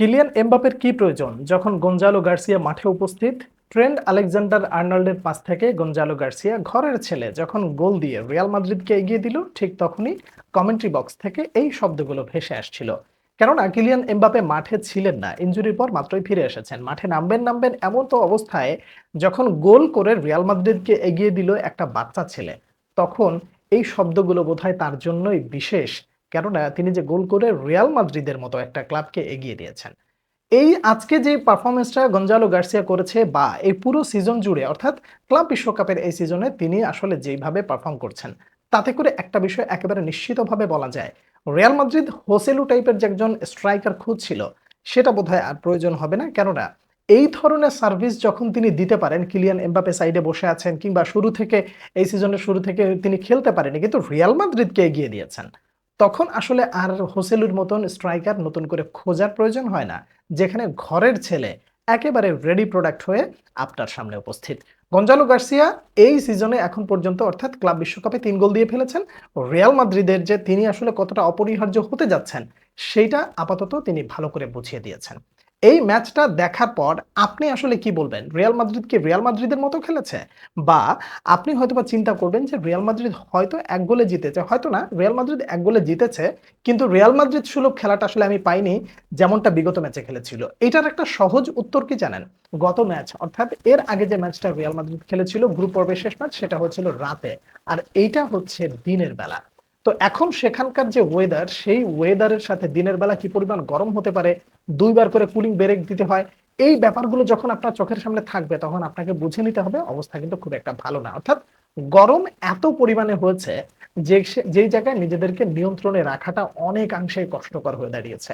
Kylian এমবাপের কি প্রয়োজন? যখন গঞ্জালো গার্সিয়া মাঠে উপস্থিত ট্রেন্ড আলেকজান্ডার আর্নল্ডের পাশ থেকে গঞ্জালো গার্সিয়া ঘরের ছেলে যখন গোল দিয়ে রিয়াল মাদ্রিদকে এগিয়ে দিল, ঠিক তখনই কমেন্ট্রি বক্স থেকে এই শব্দগুলো ভেসে আসছিল। কেননা কিলিয়ান এমবাপে মাঠে ছিলেন না, ইঞ্জুরির পর মাত্রই ফিরে এসেছেন। মাঠে নামবেন নামবেন এমন তো অবস্থায় যখন গোল করে রিয়াল মাদ্রিদকে এগিয়ে দিল একটা বাচ্চা ছেলে, তখন এই শব্দগুলো বোধহয় তার জন্যই বিশেষ কেননা তিনি যে গোল করে রিয়াল মাদ্রিদের মতো একটা ক্লাবকে এগিয়ে দিয়েছেন। এই আজকে যে পারফরমেন্সটা গঞ্জালো গার্সিয়া করেছে বা এই পুরো সিজন জুড়ে, অর্থাৎ ক্লাব বিশ্বকাপের এই সিজনে তিনি আসলে যেইভাবে পারফর্ম করছেন, তাতে করে একটা বিষয় একেবারে নিশ্চিতভাবে বলা যায়, রিয়াল মাদ্রিদ হোসেলু টাইপের যে একজন স্ট্রাইকার খুঁজছিল সেটা বোধহয় আর প্রয়োজন হবে না। কেননা এই ধরনের সার্ভিস যখন তিনি দিতে পারেন, কিলিয়ান এমবাপে সাইডে বসে আছেন কিংবা শুরু থেকে, এই সিজনের শুরু থেকে তিনি খেলতে পারেনি, কিন্তু রিয়াল মাদ্রিদকে এগিয়ে দিয়েছেন। তখন আসলে আর হোসেলুর মতন স্ট্রাইকার নতুন করে খোঁজার প্রয়োজন হয় না, যেখানে ঘরের ছেলে একেবারে রেডি প্রোডাক্ট হয়ে আপনার সামনে উপস্থিত। গঞ্জালো গার্সিয়া এই সিজনে এখন পর্যন্ত অর্থাৎ ক্লাব বিশ্বকাপে তিন গোল দিয়ে ফেলেছেন। রিয়াল মাদ্রিদের যে তিনি আসলে কতটা অপরিহার্য হতে যাচ্ছেন, সেইটা আপাতত তিনি ভালো করে বুঝিয়ে দিয়েছেন। এই ম্যাচটা দেখার পর আপনি আসলে কি বলবেন? রিয়াল মাদ্রিদ কি রিয়াল মাদ্রিদের মতো খেলেছে? বা আপনি হয়তোবা চিন্তা করবেন যে রিয়াল মাদ্রিদ হয়তো এক গোলে জিতেছে, হয়তো না, রিয়াল মাদ্রিদ এক গোলে জিতেছে, কিন্তু রিয়াল মাদ্রিদ সুলভ খেলাটা আসলে আমি পাইনি যেমনটা বিগত ম্যাচে খেলেছিল। এটার একটা সহজ উত্তর কি জানেন? গত ম্যাচ, অর্থাৎ এর আগে যে ম্যাচটা রিয়াল মাদ্রিদ খেলেছিল, গ্রুপ পর্বের শেষ ম্যাচ, সেটা হচ্ছিল রাতে। আর এইটা হচ্ছে দিনের বেলা। তো এখন সেখানকার যে ওয়েদার সেই ওয়েদারের সাথে দিনের বেলা কি পরিমাণ গরম হতে পারে, দুইবার করে কুলিং ব্রেক দিতে হয়, এই ব্যাপারগুলো যখন আপনার চোখের সামনে থাকবে, তখন আপনাকে বুঝে নিতে হবে, অবস্থা কিন্তু খুব একটা ভালো না। অর্থাৎ গরম এত পরিমাণে হয়েছে যে যেই জায়গায় নিজেদেরকে নিয়ন্ত্রণে রাখাটা অনেকাংশেই কষ্টকর হয়ে দাঁড়িয়েছে।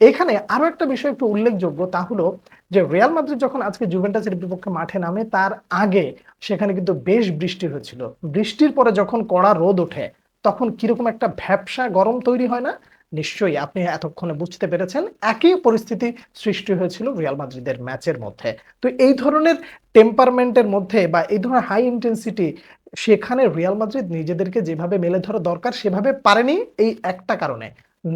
এখানে আরও একটা বিষয় একটু উল্লেখযোগ্য, তা হলো যে রিয়াল মাদ্রিদ যখন আজকে জুভেন্টাসের বিপক্ষে মাঠে নামে, তার আগে সেখানে কিন্তু বেশ বৃষ্টি হয়েছিল। বৃষ্টির পরে যখন কড়া রোদ ওঠে তখন কীরকম একটা ভ্যাবসা গরম তৈরি হয় না? নিশ্চয়ই আপনি এতক্ষণে বুঝতে পেরেছেন একই পরিস্থিতি সৃষ্টি হয়েছিল রিয়াল মাদ্রিদের ম্যাচের মধ্যে। তো এই ধরনের টেম্পারমেন্টের মধ্যে বা এই ধরনের হাই ইন্টেন্সিটি সেখানে রিয়াল মাদ্রিদ নিজেদেরকে যেভাবে মেলে ধরা দরকার সেভাবে পারেনি এই একটা কারণে।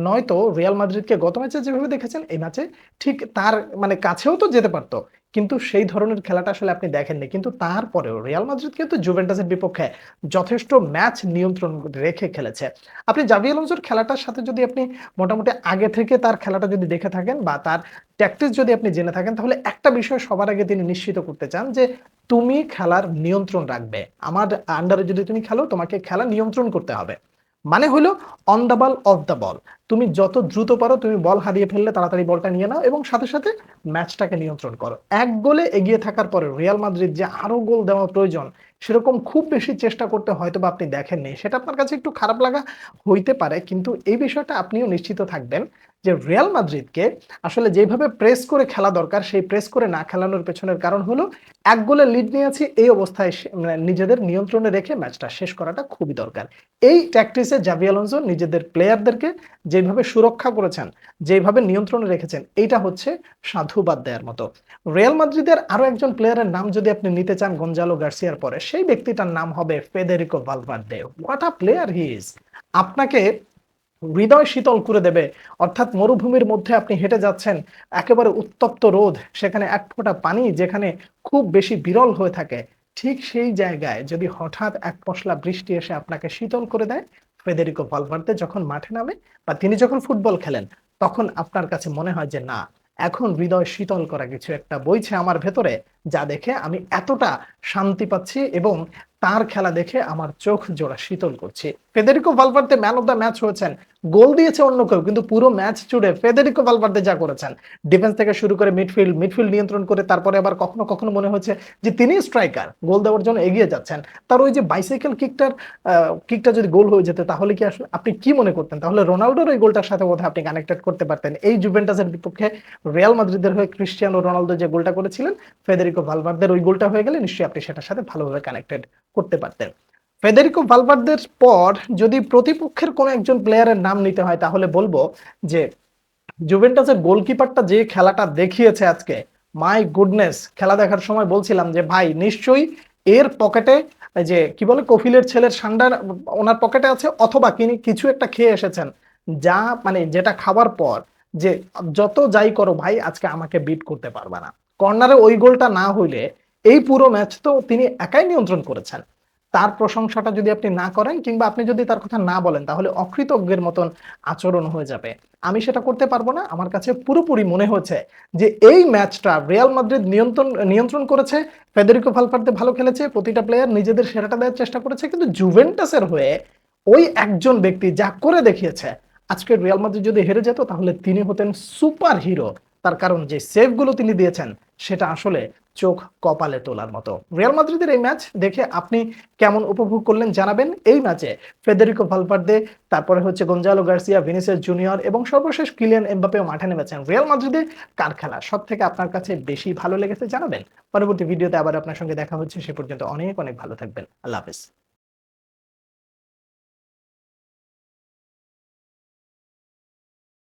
নয়তো রিয়াল মাদ্রিদকে গত ম্যাচে যেভাবে দেখেছেন, এই ম্যাচে ঠিক তার মানে কাছেও তো যেতে পারতো। কিন্তু সেই ধরনের খেলাটা আসলে আপনি দেখেননি। কিন্তু তারপরেও রিয়াল মাদ্রিদ কিন্তু জুভেন্টাসের বিপক্ষে যথেষ্ট ম্যাচ নিয়ন্ত্রণ রেখে খেলেছে। আপনি জাভি আলোনসোর খেলাটার সাথে যদি আপনি মোটামুটি আগে থেকে তার খেলাটা যদি দেখে থাকেন বা তার ট্যাকটিস যদি আপনি জেনে থাকেন, তাহলে একটা বিষয় সবার আগে তিনি নিশ্চিত করতে চান যে তুমি খেলার নিয়ন্ত্রণ রাখবে। আমার আন্ডারে যদি তুমি খেলো, তোমাকে খেলা নিয়ন্ত্রণ করতে হবে। মানে হলো on the ball off the ball তুমি যত দ্রুত পারো, তুমি বল হারিয়ে ফেললে তাড়াতাড়ি বলটা নিয়ে নাও এবং সাথে সাথে ম্যাচটাকে নিয়ন্ত্রণ করো। এক গোলে এগিয়ে থাকার পরে রিয়াল মাদ্রিদ যে আরও গোল দেওয়া প্রয়োজন, সেরকম খুব বেশি চেষ্টা করতে হয়তো বা আপনি দেখেননি। সেটা আপনার কাছে একটু খারাপ লাগা হইতে পারে, কিন্তু এই বিষয়টা আপনিও নিশ্চিত থাকবেন যে রিয়াল মাদ্রিদকে আসলে যেভাবে প্রেস করে খেলা দরকার, সেই প্রেস করে না খেলানোর পেছনের কারণ হলো এক গোলে লিড নিয়েছি, এই অবস্থায় মানে নিজেদের নিয়ন্ত্রণে রেখে ম্যাচটা শেষ করাটা খুবই দরকার। এই ট্যাকটিসে জাভি নিজেদের প্লেয়ারদেরকে যেভাবে সুরক্ষা করেছেন, যেভাবে নিয়ন্ত্রণে রেখেছেন, এইটা হচ্ছে সাধুবাদ দেওয়ার মতো। রিয়াল মাদ্রিদের আরও একজন প্লেয়ারের নাম যদি আপনি নিতে চান গঞ্জালো গার্সিয়ার পরে, সেই ব্যক্তিটার নাম হবে Federico Valverde what a player he is আপনাকে হৃদয় শীতল করে দেবে। অর্থাৎ মরুভূমির মধ্যে আপনি হেঁটে যাচ্ছেন, একেবারে উত্তপ্ত রোদ, সেখানে এক ফোঁটা পানি যেখানে খুব বেশি বিরল হয়ে থাকে। ঠিক সেই জায়গায় যদি হঠাৎ এক পশলা বৃষ্টি এসে আপনাকে শীতল করে দেয় ফেদেরিকো ভালভার্দে যখন মাঠে নামে বা তিনি যখন ফুটবল খেলেন, তখন আপনার কাছে মনে হয় যে, না, এখন হৃদয় শীতল করা কিছু একটা বইছে আমার ভেতরে। যা দেখে আমি এতটা শান্তি পাচ্ছি এবং তার খেলা দেখে আমার চোখ জোড়া শীতল করছে। Federico Valverde man of the match হয়েছেন। গোল দিয়েছে অন্য কেউ, কিন্তু পুরো ম্যাচ জুড়ে ফেদেরিকো ভালভার্দে যা করেছেন। ডিফেন্স থেকে শুরু করে মিডফিল্ড মিডফিল্ড নিয়ন্ত্রণ করে তারপরে আবার কখনো কখনো মনে হচ্ছে যে তিনি স্ট্রাইকার গোল দেওয়ার জন্য এগিয়ে যাচ্ছেন। তার ওই যে বাইসাইকেল কিকটার কিকটা যদি গোল হয়ে যেত, তাহলে কি আসলে আপনি কি মনে করতেন? তাহলে রোনাল্ডোর ওই গোলটার সাথে বোধহয় আপনি কানেক্টেড করতে পারতেন। এই জুভেন্টাসের বিপক্ষে রিয়াল মাদ্রিদের হয়ে ক্রিস্টিয়ানো রোনালদো যে গোলটা করেছিলেন, ফেদেরিকো ভালভার্দের ওই গোলটা হয়ে গেলে নিশ্চয়ই আপনি সেটার সাথে ভালোভাবে কানেক্টেড করতে পারতেন। ফেদেরিকো ভালভার্দের পর যদি প্রতিপক্ষের কোনো একজন প্লেয়ারের নাম নিতে হয়, তাহলে বলব যে জুভেন্টাসের গোলকিপারটা যে খেলাটা দেখিয়েছে আজকে মাই গুডনেস খেলা দেখার সময় বলছিলাম যে, ভাই, নিশ্চয়ই এর পকেটে যে কি বলে, কফিলের ছেলের সান্ডার ওনার পকেটে আছে, অথবা তিনি কিছু একটা খেয়ে এসেছেন। যা মানে যেটা খাবার পর যে, যত যাই করো ভাই, আজকে আমাকে বিট করতে পারবে না। কর্নারে ওই গোলটা না হইলে এই পুরো ম্যাচ তো তিনি একাই নিয়ন্ত্রণ করেছেন। তার প্রশংসাটা যদি আপনি না করেন কিংবা আপনি যদি তার কথা না বলেন, তাহলে অকৃতজ্ঞের মতন আচরণ হয়ে যাবে। আমি সেটা করতে পারব না। আমার কাছে পুরোপুরি মনে হয়েছে যে এই ম্যাচটা রিয়াল মাদ্রিদ নিয়ন্ত্রণ নিয়ন্ত্রণ করেছে, ফেদেরিকো ফালফার্দে ভালো খেলেছে, প্রতিটা প্লেয়ার নিজেদের সেরাটা দেওয়ার চেষ্টা করেছে, কিন্তু জুভেন্টাসের হয়ে ওই একজন ব্যক্তি যা করে দেখিয়েছে, আজকে রিয়াল মাদ্রিদ যদি হেরে যেত, তাহলে তিনি হতেন সুপার হিরো তার কারণ যে সেভগুলো তিনি দিয়েছেন, সেটা আসলে চোখ কপালে তোলার মতো। রিয়াল মাদ্রিদের এই ম্যাচ দেখে আপনি কেমন উপভোগ করলেন জানাবেন। এই ম্যাচে ফেদেরিকো ভালভার্দে তারপরে হচ্ছে গঞ্জালো গার্সিয়া ভিনিসের জুনিয়র এবং সর্বশেষ কিলিয়ান এমবাপেও মাঠে নেমেছেন রিয়াল মাদ্রিদে কার খেলা? সব থেকে আপনার কাছে বেশি ভালো লেগেছে জানাবেন। পরবর্তী ভিডিওতে আবার আপনার সঙ্গে দেখা হচ্ছে, সে পর্যন্ত অনেক অনেক ভালো থাকবেন। আল্লাহ হাফিজ।